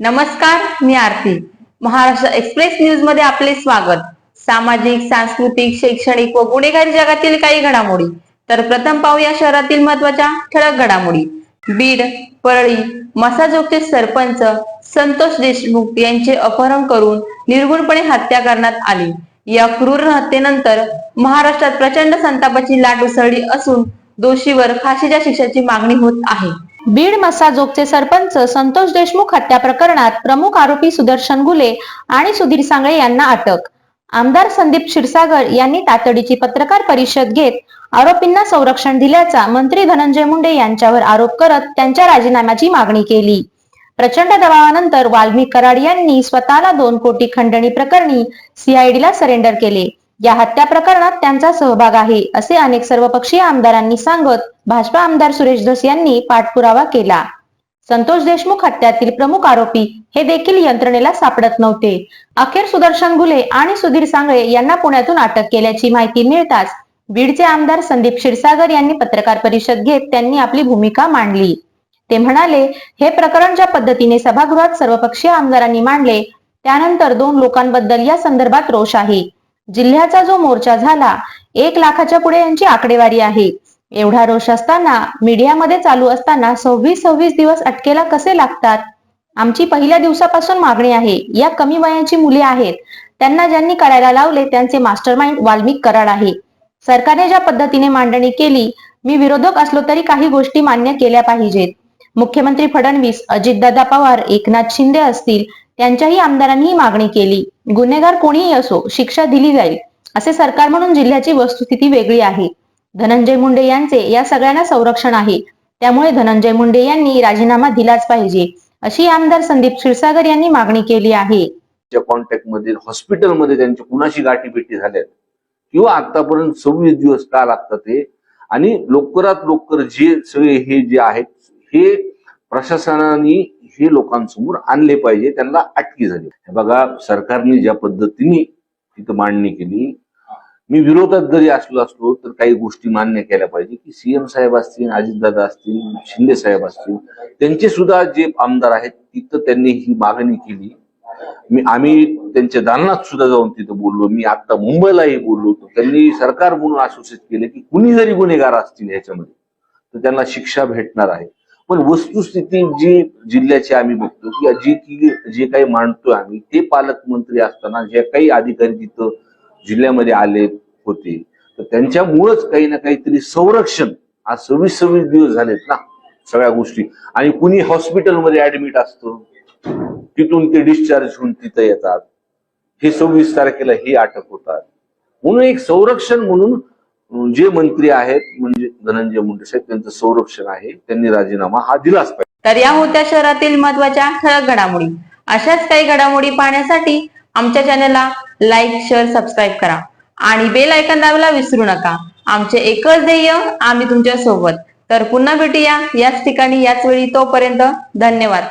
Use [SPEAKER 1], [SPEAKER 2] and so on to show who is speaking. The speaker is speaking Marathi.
[SPEAKER 1] नमस्कार मी आरती. महाराष्ट्र एक्सप्रेस न्यूजमध्ये आपले स्वागत. सामाजिक सांस्कृतिक शैक्षणिक व गुन्हेगारी जगातील काही घडामोडी. तर प्रथम पाहूया शहरातील महत्त्वाच्या ठळक घडामोडी. बीड परळी मसाजोगचे सरपंच संतोष देशमुख यांचे अपहरण करून निर्गुणपणे हत्या करण्यात आली. या क्रूर हत्येनंतर महाराष्ट्रात प्रचंड संतापाची लाट उसळली असून दोषीवर फाशीच्या शिक्षेची मागणी होत आहे.
[SPEAKER 2] बीड मसाजोगचे सरपंच संतोष देशमुख हत्या प्रकरणात प्रमुख आरोपी सुदर्शन गुले आणि सुधीर सांगळे यांना अटक. आमदार संदीप क्षीरसागर यांनी तातडीची पत्रकार परिषद घेत आरोपींना संरक्षण दिल्याचा मंत्री धनंजय मुंडे यांच्यावर आरोप करत त्यांच्या राजीनाम्याची मागणी केली. प्रचंड दबावानंतर वाल्मिक कराड यांनी स्वतःला दोन कोटी खंडणी प्रकरणी सीआयडीला सरेंडर केले. या हत्या प्रकरणात त्यांचा सहभाग आहे असे अनेक सर्वपक्षीय आमदारांनी सांगत भाजपा आमदार सुरेश धस यांनी पाठपुरावा केला. संतोष देशमुख हत्यातील प्रमुख आरोपी हे देखील यंत्रणेला सापडत नव्हते. अखेर सुदर्शन गुले आणि सुधीर सांगळे यांना पुण्यातून अटक केल्याची माहिती मिळताच बीडचे आमदार संदीप क्षीरसागर यांनी पत्रकार परिषद घेत त्यांनी आपली भूमिका मांडली. ते म्हणाले हे प्रकरण ज्या पद्धतीने सभागृहात सर्वपक्षीय आमदारांनी मांडले त्यानंतर दोन लोकांबद्दल या संदर्भात रोष आहे. जिल्ह्याचा जो मोर्चा झाला एक लाखाच्या पुढे यांची आकडेवारी आहे. एवढा रोष असताना मीडियामध्ये चालू असताना सव्वीस सव्वीस दिवस अटकेला कसे लागतात? आमची पहिल्या दिवसापासून मागणी आहे या कमी वयाची मुले आहेत. त्यांना ज्यांनी करायला लावले त्यांचे मास्टरमाइंड वाल्मिक कराड आहे. सरकारने ज्या पद्धतीने मांडणी केली मी विरोधक असलो तरी काही गोष्टी मान्य केल्या पाहिजेत. मुख्यमंत्री फडणवीस अजितदादा पवार एकनाथ शिंदे असतील त्यांच्याही आमदारांनी ही मागणी केली. गुन्हेगार कोणीही असो शिक्षा दिली जाईल असे सरकार म्हणून जिल्ह्याची वस्तुस्थिती वेगळी आहे. धनंजय मुंडे यांचे या सगळ्यांना संरक्षण आहे. त्यामुळे धनंजय मुंडे यांनी राजीनामा दिलाच पाहिजे अशी आमदार संदीप क्षीरसागर यांनी मागणी केली आहे.
[SPEAKER 3] च्या कॉन्टॅक्टमध्ये हॉस्पिटलमध्ये त्यांची कुणाशी गाठीभेटी झाल्यात? किंवा आतापर्यंत सव्वीस दिवस का लागतात ते आणि लवकरात लवकर जे सगळे हे जे आहेत हे प्रशासनाने हे लोकांसमोर आणले पाहिजे त्यांना अटकी झाली. हे बघा सरकारने ज्या पद्धतीने तिथं मांडणी केली मी विरोधात जरी असलो असलो तर काही गोष्टी मान्य केल्या पाहिजे की सीएम साहेब असतील अजितदादा असतील शिंदे साहेब असतील त्यांचे सुद्धा जे आमदार आहेत तिथं त्यांनी ही मागणी केली. मी आम्ही त्यांच्या दालनात सुद्धा जाऊन तिथं बोललो. मी आता मुंबईलाही बोललो तर त्यांनी सरकार म्हणून आश्वासित केले की कुणी जरी गुन्हेगार असतील ह्याच्यामध्ये तर त्यांना शिक्षा भेटणार आहे. पण वस्तुस्थिती जी जिल्ह्याची आम्ही बघतो की जी की जे काही मांडतोय आम्ही ते पालकमंत्री असताना जे काही अधिकारी तिथं जिल्ह्यामध्ये आले होते तर त्यांच्यामुळंच काही ना काहीतरी संरक्षण आज सव्वीस सव्वीस दिवस झालेत ना सगळ्या गोष्टी. आणि कुणी हॉस्पिटलमध्ये ऍडमिट असतं तिथून ते डिस्चार्ज होऊन तिथं येतात. हे सव्वीस तारखेला हे अटक होतात. म्हणून एक संरक्षण म्हणून जे मंत्री आहेत म्हणजे धनंजय मुंडे साहेब त्यांचं संरक्षण आहे. त्यांनी राजीनामा हा दिलाच पाहिजे.
[SPEAKER 1] तर या होत्या शहरातील महत्त्वाच्या ठळक घडामोडी. अशाच काही घडामोडी पाहण्यासाठी आमच्या चॅनलला लाईक शेअर सबस्क्राईब करा. आणि बेल ऐकन दाबायला विसरू नका. आमचे एकच ध्येय आम्ही तुमच्यासोबत तर पुन्हा भेटूया याच ठिकाणी याच वेळी तोपर्यंत धन्यवाद.